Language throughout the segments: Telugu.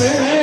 Amen.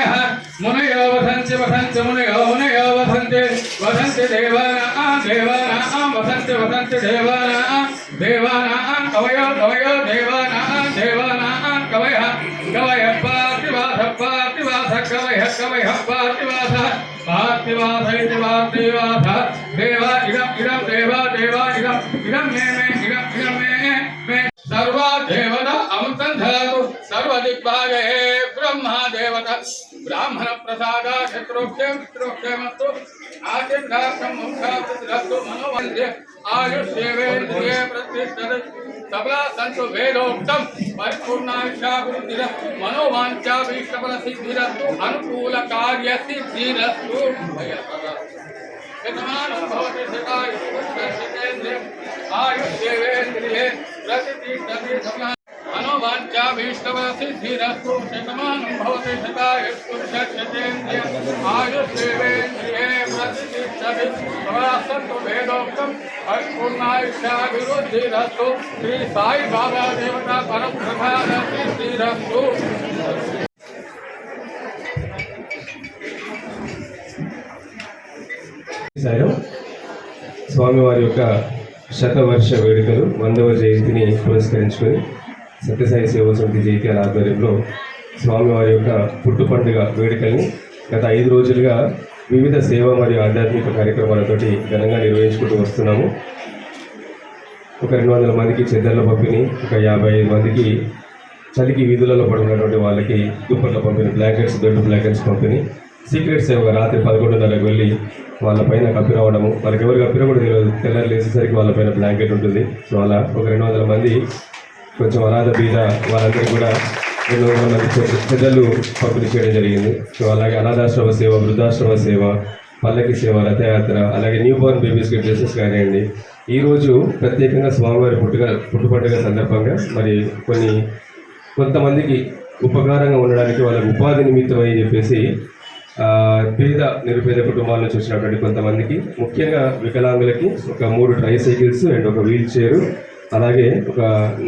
मुनयः, मुनयो वसन्ति वसन्ति, मुनयो मुनयो वसन्ति। वसन्ति देवानां देवानां वसन्ति वसन्ति देवानां देवानां कवयो कवयो, देवानां देवानां कवयः। कवयः पार्थिवासः पार्थिवासः, कवयः कवयः पार्थिवासः। पार्थिवास इति पार्थिवासः देव इदम् इदं देव देव इदम्। इदं मे मे इदम् देवता ब्राह्मण प्रसाद शत्रुक्षे पितृक्षेमस्तु आदिर्घातं मुखास्तु मनोवन्द्य आयुष्येवेन्द्रिये प्रतिष्ठते सबला संतु वेदोक्तं परिपूर्णायुषाभिवृद्धिर मनोवाञ्छाभीष्टफलसिद्धिरस्तु अनुकूलकार्यसिद्धिरस्तु यजमानं भवति सदायुष्येन्द्रिये आयुष्येवेन्द्रिये प्रतिष्ठते सबला मनोवाञ्छाभीष्टफलसिद्धिरस्तु शतमानं भवति शतायुष्येन्द्रिय आयुष्येवेन्द्रिये प्रतिष्ठते सदासन्तु वेदोक्तं परिपूर्णायुष्याभिवृद्धिरस्तु श्री साई बाबा देवता परप्रधान सिद्धिरस्तु సాయం స్వామివారి యొక్క శతవర్ష వేడుకలు వందవ జయంతిని పురస్కరించుకొని సత్యసాయి సేవా సమితి జైత్యాల ఆధ్వర్యంలో స్వామివారి యొక్క పుట్టు పండుగ వేడుకల్ని గత ఐదు రోజులుగా వివిధ సేవ మరియు ఆధ్యాత్మిక కార్యక్రమాలతోటి ఘనంగా నిర్వహించుకుంటూ వస్తున్నాము. ఒక రెండు వందల మందికి చెద్దర్ల పంపిణీ ఒక యాభై ఐదు మందికి చలికి వీధులలో పడుకున్నటువంటి వాళ్ళకి దుప్పట్ల పంపిణీ బ్లాంకెట్స్ దొడ్డు బ్లాంకెట్స్ పంపిణీ. సీక్రెట్ సేవగా రాత్రి పదకొండున్నరకు వెళ్ళి వాళ్ళ పైన కప్పి రావడము. వాళ్ళకి ఎవరు కప్పినా కూడా తెలియదు. తెల్లారి లేచేసరికి వాళ్ళ పైన బ్లాంకెట్ ఉంటుంది. సో అలా ఒక రెండు వందల మంది కొంచెం అనాథ బీద వారందరూ కూడా ఎన్నో వందల మంది పంపిణీ చేయడం జరిగింది. సో అలాగే అనాథాశ్రమ సేవ వృద్ధాశ్రమ సేవ పల్లకి సేవ రథయాత్ర అలాగే న్యూ బోర్న్ బేబీస్కి డ్రెస్సెస్ కానివ్వండి. ఈరోజు ప్రత్యేకంగా స్వామివారి పుట్టుక పుట్టుపండుగ సందర్భంగా మరి కొన్ని కొంతమందికి ఉపకారంగా ఉండడానికి వాళ్ళకి ఉపాధి నిమిత్తం అని చెప్పేసి పేద నిరుపేద కుటుంబాల నుంచి వచ్చినటువంటి కొంతమందికి ముఖ్యంగా వికలాంగులకి ఒక మూడు ట్రై సైకిల్స్ అండ్ ఒక వీల్ చైర్ అలాగే ఒక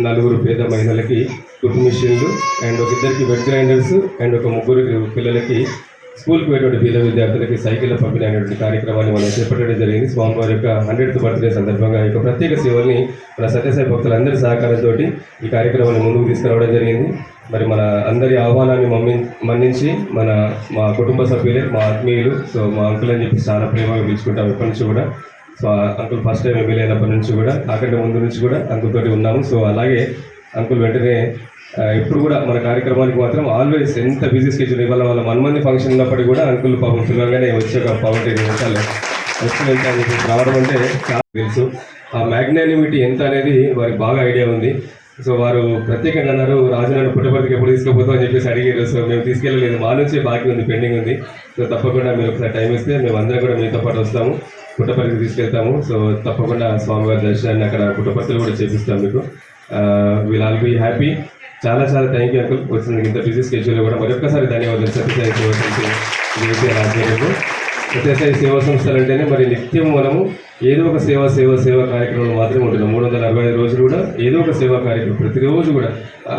నలుగురు పేద మహిళలకి కుట్టు మిషన్లు అండ్ ఒక ఇద్దరికి వెట్ గ్రైండర్స్ అండ్ ఒక ముగ్గురు పిల్లలకి స్కూల్కి పోయేటువంటి పేద విద్యార్థులకి సైకిల్ పంపిణీ అనేటువంటి కార్యక్రమాన్ని మనం చేపట్టడం జరిగింది. స్వామివారి యొక్క హండ్రెడ్త్ బర్త్డే సందర్భంగా ఈ యొక్క ప్రత్యేక సేవల్ని మన సత్యసాయి భక్తులందరి సహకారంతో ఈ కార్యక్రమాన్ని ముందుకు తీసుకురావడం జరిగింది. మరి మన అందరి ఆహ్వానాన్ని మమ్మి మన్నించి మన మా కుటుంబ సభ్యులే మా ఆత్మీయులు సో మా అంకుల్ అని చెప్పి చాలా ప్రేమగా పిలుచుకుంటాం ఎప్పటి నుంచి కూడా. So uncle first time MLA అయినప్పటి నుంచి కూడా నాకంటే ముందు నుంచి కూడా అంకుల్ తోటి ఉన్నాము. సో అలాగే అంకుల్ వెంటనే ఎప్పుడు కూడా మన కార్యక్రమానికి మాత్రం ఆల్వేస్ ఎంత బిజీ స్కెడ్యూల్ ఇవ్వాలి వాళ్ళ మన మంది ఫంక్షన్ ఉన్నప్పటికీ కూడా అంకుల్ పాపం సులభంగానే వచ్చే ఒక పవన్ నిమిషాలు వచ్చి రావడం అంటే చాలా తెలుసు. ఆ మ్యాగ్నానిమిటీ ఎంత అనేది వారికి బాగా ఐడియా ఉంది. సో వారు ప్రత్యేకంగా అన్నారు రాజనాడు పుట్టపర్తికి ఎప్పుడు తీసుకుపోతాం అని చెప్పేసి అడిగారు. సో మేము తీసుకెళ్ళలేదు. మా నుంచే బాకీ ఉంది పెండింగ్ ఉంది. సో తప్పకుండా మీరు ఒకసారి టైం ఇస్తే మేము అందరం కూడా మీతో పాటు వస్తాము. పుట్టపర్తికి తీసుకెళ్తాము. సో తప్పకుండా స్వామివారి దర్శనాన్ని అక్కడ పుట్టపర్తిలో కూడా చేపిస్తాం మీకు. విల్ ఆల్ బీ హ్యాపీ చాలా చాలా థ్యాంక్ యూ అంకుల్ వచ్చినందుకు ఇంత బిజీ స్కెడ్యూల్ కూడా. మరొకసారి ధన్యవాదాలు. సత్యసాయి సేవ సంస్థ సత్యసాయి సేవా సంస్థలు అంటేనే మరి నిత్యం మనము ఏదో ఒక సేవ సేవ సేవ కార్యక్రమం మాత్రమే ఉంటుంది. మూడు వందల అరవై ఐదు రోజులు కూడా ఏదో ఒక సేవా కార్యక్రమం ప్రతిరోజు కూడా.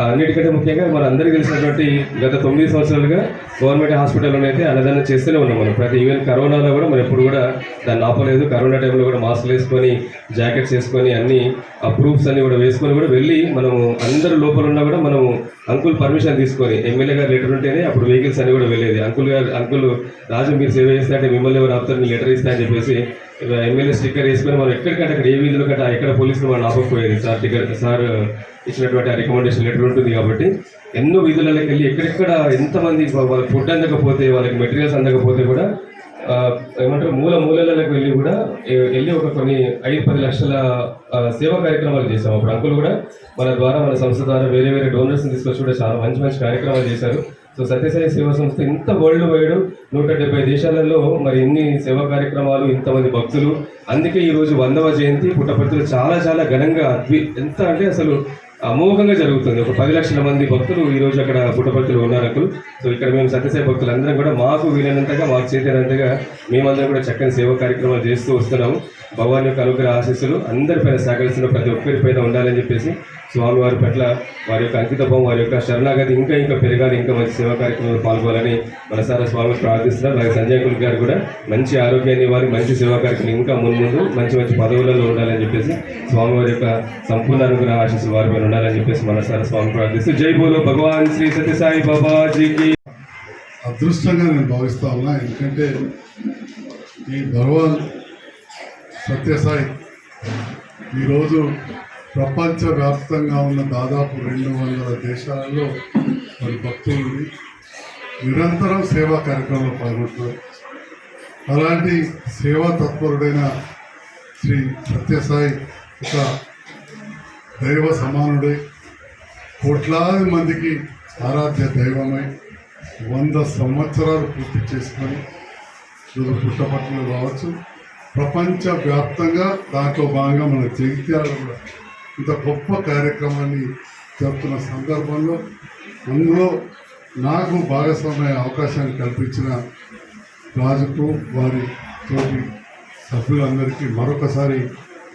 అన్నిటికంటే ముఖ్యంగా మన అందరికీ తెలిసినటువంటి గత తొమ్మిది సంవత్సరాలుగా గవర్నమెంట్ హాస్పిటల్లో అయితే అన్నదానం చేస్తూనే ఉన్నాం మనం. ప్రతి ఈవెన్ కరోనాలో కూడా మనం ఎప్పుడు కూడా దాన్ని ఆపలేదు. కరోనా టైంలో కూడా మాస్క్లు వేసుకొని జాకెట్స్ వేసుకొని అన్ని ఆ ప్రూఫ్స్ అన్ని కూడా వేసుకొని కూడా వెళ్ళి మనము అందరు లోపల ఉన్నా కూడా మనము అంకుల్ పర్మిషన్ తీసుకొని ఎమ్మెల్యే గారు లెటర్ ఉంటేనే అప్పుడు వెహికల్స్ అన్ని కూడా వెళ్ళేది. అంకుల్ గారు అంకుల్ రాజు మీరు సేవ చేస్తే అంటే మిమ్మల్ని ఎవరు ఆపుతారు లెటర్ ఇస్తా అని చెప్పేసి ఎమ్మెల్యే స్టిక్కర్ వేసుకొని మనం ఎక్కడికంటే అక్కడ ఏ వీధిలో కట్ట ఎక్కడ పోలీసులు మనం ఆపకపోయేది. సార్ టికెట్ సార్ ఇచ్చినటువంటి ఆ రికమెండేషన్ లెటర్ ఉంటుంది కాబట్టి ఎన్నో వీధులకి వెళ్ళి ఎక్కడెక్కడ ఎంతమంది వాళ్ళకి ఫుడ్ అందకపోతే వాళ్ళకి మెటీరియల్స్ అందకపోతే కూడా ఏమంటారు మూల మూలలకు వెళ్ళి కూడా వెళ్ళి ఒక కొన్ని ఐదు పది లక్షల సేవా కార్యక్రమాలు చేశాము అప్పుడు అంకుల్ కూడా మన ద్వారా మన సంస్థ ద్వారా వేరే వేరే డోనర్స్ని తీసుకొచ్చి కూడా చాలా మంచి మంచి కార్యక్రమాలు చేశారు. సో సత్యసాయి సేవా సంస్థ ఇంత వరల్డ్ వైడ్ నూట డెబ్బై దేశాలలో మరి ఎన్ని సేవా కార్యక్రమాలు ఇంతమంది భక్తులు. అందుకే ఈరోజు వందవ జయంతి. పుట్టపర్తిలో చాలా చాలా ఘనంగా అద్వి ఎంత అంటే అసలు అమోఘంగా జరుగుతుంది. ఒక పది లక్షల మంది భక్తులు ఈరోజు అక్కడ పుట్టపర్తిలో ఉన్నారు సో ఇక్కడ మేము సత్యసాయి భక్తులు అందరం కూడా మాకు వీలైనంతగా మాకు చేతనంతగా మేమందరం కూడా చక్కని సేవా కార్యక్రమాలు చేస్తూ వస్తున్నాము. భగవాన్ యొక్క అనుగ్రహ ఆశీస్సులు అందరిపైన సహకరిస్తున్న ప్రతి ఒక్కరిపైన ఉండాలని చెప్పేసి స్వామి వారి పట్ల వారి యొక్క అంకితభావం వారి యొక్క శరణాగతి ఇంకా ఇంకా పెరగాలి ఇంకా మంచి సేవా కార్యక్రమంలో పాల్గొనాలని మనసారా స్వామి ప్రార్థిస్తున్నారు. అలాగే సంజయ్ కుల్ గారు కూడా మంచి ఆరోగ్యాన్ని వారి మంచి సేవా కార్యక్రమం ఇంకా ముందు ముందు మంచి మంచి పదవులలో ఉండాలని చెప్పేసి స్వామి వారి యొక్క సంపూర్ణ అనుగ్రహ ఆశీస్సులు వారి పైన ఉండాలని చెప్పేసి మనసారా స్వామి ప్రార్థిస్తూ జై బోలో భగవాన్ శ్రీ సత్యసాయి బాబాజీకి. అదృష్టంగా నేను భావిస్తా ఉన్నా ఎందుకంటే ఈ భగవాన్ సత్యసాయి ఈరోజు ప్రపంచవ్యాప్తంగా ఉన్న దాదాపు రెండు వందల దేశాలలో మరి భక్తుల్ని నిరంతరం సేవా కార్యక్రమంలో పాల్గొంటున్నారు. అలాంటి సేవా తత్పరుడైన శ్రీ సత్యసాయి ఒక దైవ సమానుడై. కోట్లాది మందికి ఆరాధ్య దైవమై వంద సంవత్సరాలు పూర్తి చేసుకొని ఈరోజు కావచ్చు ప్రపంచ వ్యాప్తంగా దాంట్లో భాగంగా మన జగిత్యాల కూడా ఇంత గొప్ప కార్యక్రమాన్ని జరుపుతున్న సందర్భంలో అందులో నాకు భాగస్వామ్య అవకాశాన్ని కల్పించిన రాజుకు వారి తోటి సభ్యులందరికీ మరొకసారి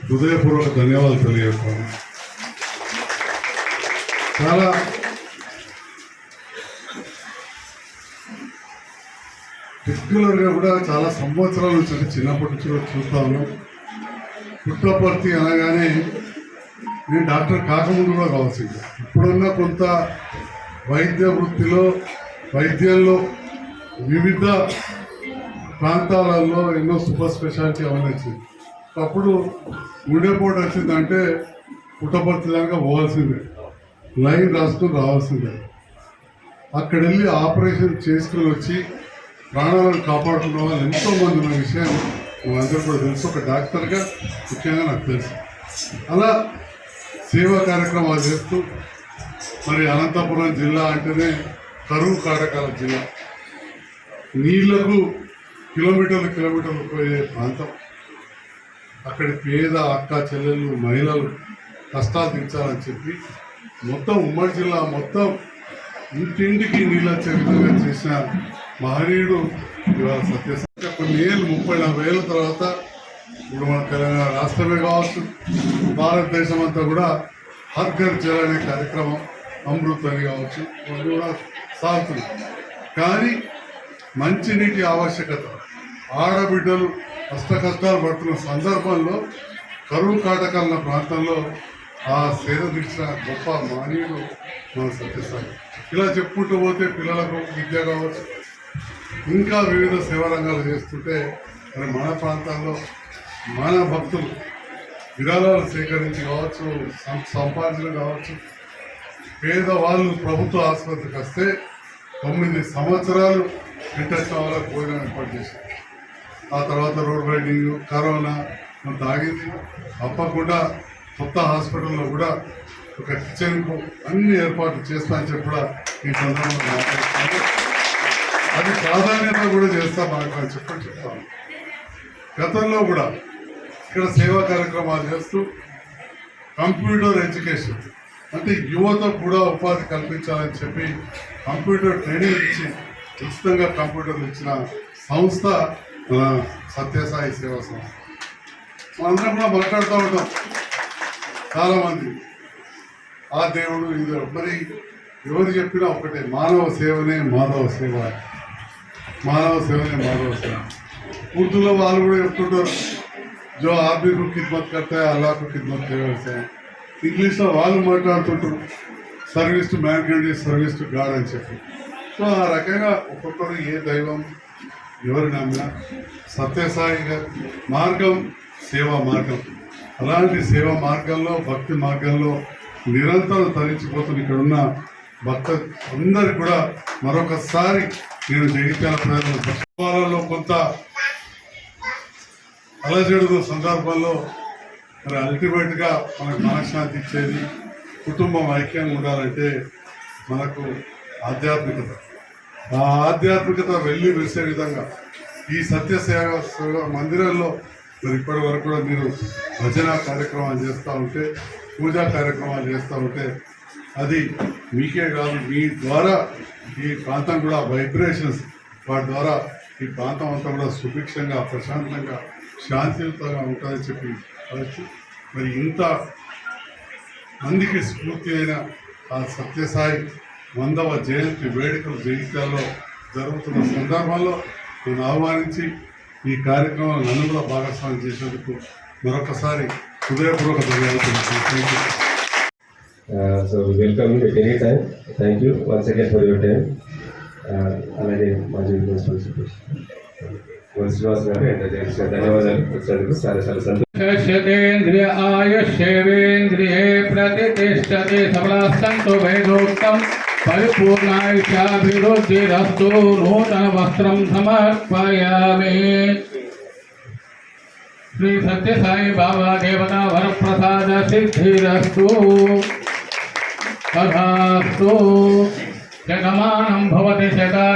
హృదయపూర్వక ధన్యవాదాలు తెలియజేస్తాను. చాలా రెగ్యులర్గా కూడా చాలా సంవత్సరాలు నుంచి చిన్నప్పటి నుంచి కూడా చూస్తా ఉన్నాం. పుట్టపర్తి అనగానే నేను డాక్టర్ కాకముందు కూడా కావాల్సింది ఇప్పుడున్న కొంత వైద్య వృత్తిలో వైద్యంలో వివిధ ప్రాంతాలలో ఎన్నో సూపర్ స్పెషాలిటీ అవన్నీ వచ్చింది అప్పుడు గుండెపోటు వచ్చిందంటే పుట్టపర్తి దాకా పోవాల్సిందే. లైన్ రాసుకుని రావాల్సిందే. అక్కడ వెళ్ళి ఆపరేషన్ చేసుకుని వచ్చి ప్రాణాలను కాపాడుకున్న వాళ్ళు ఎంతో మంది ఉన్న విషయం అందరూ కూడా తెలుసు. ఒక డాక్టర్గా ముఖ్యంగా నాకు తెలుసు. అలా సేవా కార్యక్రమాలు చేస్తూ మరి అనంతపురం జిల్లా అంటేనే కరువు కాటకాల జిల్లా. నీళ్ళకు కిలోమీటర్లు కిలోమీటర్లు పోయే ప్రాంతం. అక్కడి పేద అక్క చెల్లెళ్ళు మహిళలు కష్టాలు తీర్చాలని చెప్పి మొత్తం ఉమ్మడి జిల్లా మొత్తం ఇంటింటికి నీళ్ళు వచ్చే విధంగా చేసిన మహనీయుడు ఇవాళ సత్యసాయి కొన్ని ఏళ్ళు ముప్పై నలభై ఏళ్ళ తర్వాత ఇప్పుడు మన తెలంగాణ రాష్ట్రమే కావచ్చు భారతదేశం అంతా కూడా హర్ ఘర్ జల్ కార్యక్రమం అమృత్ అని కావచ్చు అది కూడా సాగుతుంది కానీ మంచినీటి ఆవశ్యకత ఆడబిడ్డలు కష్ట కష్టాలు పడుతున్న సందర్భంలో కరువు కాటకాల ప్రాంతంలో ఆ సేద దీక్ష గొప్ప మానవుడు మనం సత్యసాయి. ఇలా చెప్పుకుంటూ పోతే పిల్లలకు విద్య కావచ్చు ఇంకా వివిధ సేవా రంగాలు చేస్తుంటే మరి మన ప్రాంతాల్లో మన భక్తులు విరాళాలు సేకరించి కావచ్చు సంపాదించడం కావచ్చు పేదవాళ్ళు ప్రభుత్వ ఆసుపత్రికి వస్తే తొమ్మిది సంవత్సరాలు ఇంటర్నేషనల్ అవ్వాలని భోజనం ఏర్పాటు చేశారు. ఆ తర్వాత రోడ్ రైడింగ్ కరోనా కొంత ఆగింది తప్పకుండా కొత్త హాస్పిటల్లో కూడా ఒక కిచెన్కు అన్ని ఏర్పాట్లు చేస్తా అని చెప్పి కూడా ఈ సందర్భంగా మాట్లాడుతున్నాను. అది ప్రాధాన్యత కూడా చేస్తా మనకు చెప్పని. చెప్తాను గతంలో కూడా ఇక్కడ సేవా కార్యక్రమాలు చేస్తూ కంప్యూటర్ ఎడ్యుకేషన్ అంటే యువత కూడా ఉపాధి కల్పించాలని చెప్పి కంప్యూటర్ ట్రైనింగ్ ఇచ్చి ఉచితంగా కంప్యూటర్లు ఇచ్చిన సంస్థ మన సత్యసాయి సేవా సంస్థ. మనందరం కూడా మాట్లాడుతూ ఉంటాం. చాలామంది ఆ దేవుడు ఇది మరి ఎవరు చెప్పినా ఒకటే మానవ సేవనే మాధవ సేవ మానవ సేవనే మాధవ సేవ. ఉర్దూలో వాళ్ళు కూడా చెప్తుంటారు జో ఆర్మీ ఖిద్మత్ కర్తా అల్లాకు ఖిద్మత్ చేయవలసే. ఇంగ్లీష్లో వాళ్ళు మాట్లాడుతుంటారు సర్వీస్ టు మ్యాన్ కండి సర్వీస్ టు గాడ్ అని చెప్పి. సో ఆ రకంగా ఒక్కొక్కరు ఏ దైవం ఎవరు నమ్మినా సత్యసాయి గారి మార్గం సేవా మార్గం. అలాంటి సేవా మార్గంలో భక్తి మార్గంలో నిరంతరం తరించిపోతున్న ఇక్కడ ఉన్న భక్త అందరికి కూడా మరొకసారి నేను జగిత్యాల ప్రజల కొంత అలజడుగు సందర్భంలో మరి అల్టిమేట్గా మనకు మనశ్శాంతి ఇచ్చేది కుటుంబం ఐక్యంగా ఉండాలంటే మనకు ఆధ్యాత్మికత. ఆ ఆధ్యాత్మికత వెళ్ళి విరిసే విధంగా ఈ సత్య సేవ సేవ మందిరంలో మరి ఇప్పటి వరకు కూడా మీరు భజన కార్యక్రమాలు చేస్తూ ఉంటే పూజా కార్యక్రమాలు చేస్తూ ఉంటే అది మీకే కాదు మీ ద్వారా ఈ ప్రాంతం కూడా వైబ్రేషన్స్ వాటి ద్వారా ఈ ప్రాంతం అంతా కూడా సుభిక్షంగా ప్రశాంతంగా శాంతియుతంగా ఉంటుందని చెప్పి మరి ఇంత మందికి స్ఫూర్తి అయిన ఆ సత్యసాయి వందవ జయంతి వేడుకలు జగిత్యాల్లో జరుగుతున్న సందర్భంలో నేను ఆహ్వానించి ఈ కార్యక్రమం నన్ను కూడా భాగస్వామ్యం చేసేందుకు మరొకసారి హృదయపూర్వక ధన్యవాదాలు. Thank you Uh, so we welcome you at any time. Thank you once again for your time. Uh, అలాగే మాజీ ప్రిన్సిపల్ శ్రీనివాస్ గారు అండ్ జగదీష్ గారు ధన్యవాదాలు వచ్చినందుకు చాలా చాలా సంతోషం शतेन्द्रिय आयुष्येवेन्द्रिये प्रतिष्ठते सबलास्तन्तु वेदोक्तं परिपूर्णायुष्याभिवृद्धिरस्तु नूतनवस्त्रं समर्पयामि श्री सत्यसाई बाबा देवता वरप्रसाद सिद्धिरस्तु तथास्तु शतमानं भवति शता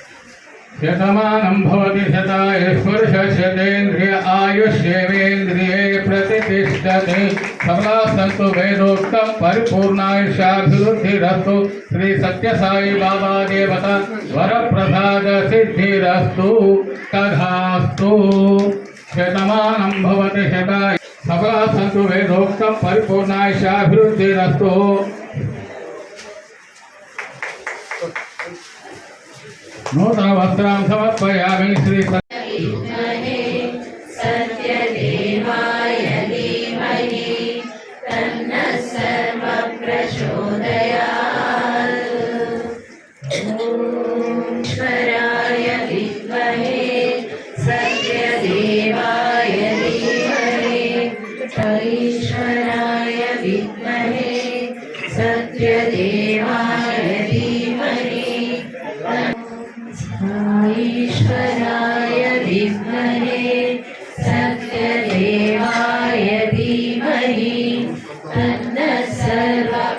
शतमानं भवति शतायुष्वर्षशतेन्द्रिय आयुष्येवेन्द्रिये प्रतिष्ठते। सबला सन्तु वेदोक्तं परिपूर्णायुष्याभिवृद्धिरस्तु। श्री सत्यसाई बाबा देवता वरप्रसाद सिद्धिरस्तु तथास्तु शतमानं भवति शताय सबला सन्तु वेदोक्तं परिपूर्णायुष्याभिवृद्धिरस्तु। नूतनवस्त्रान् समर्पयामि श्री أن السلام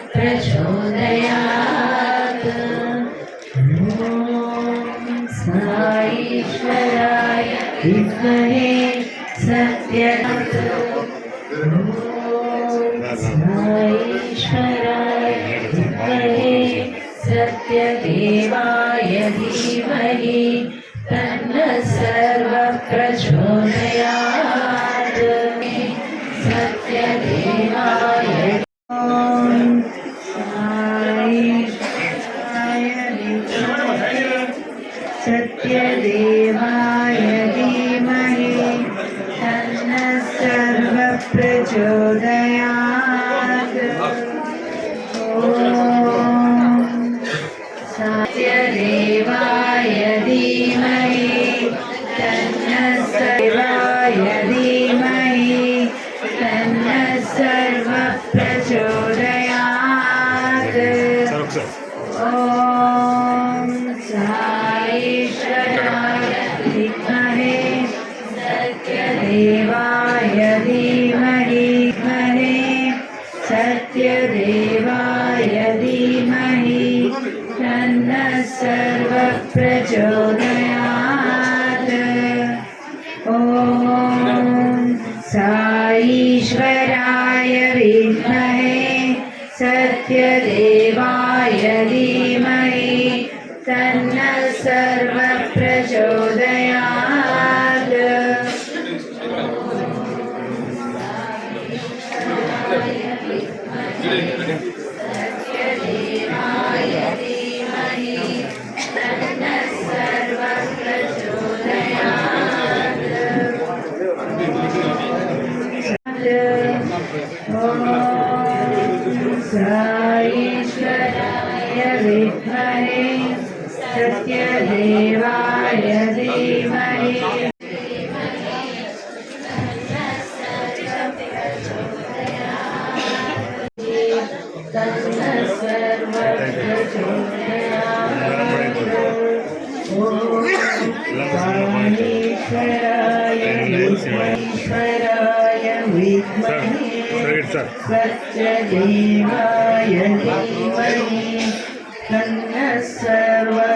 Yeah. सत्यदेवाय धीमहि तन्नः सर्वः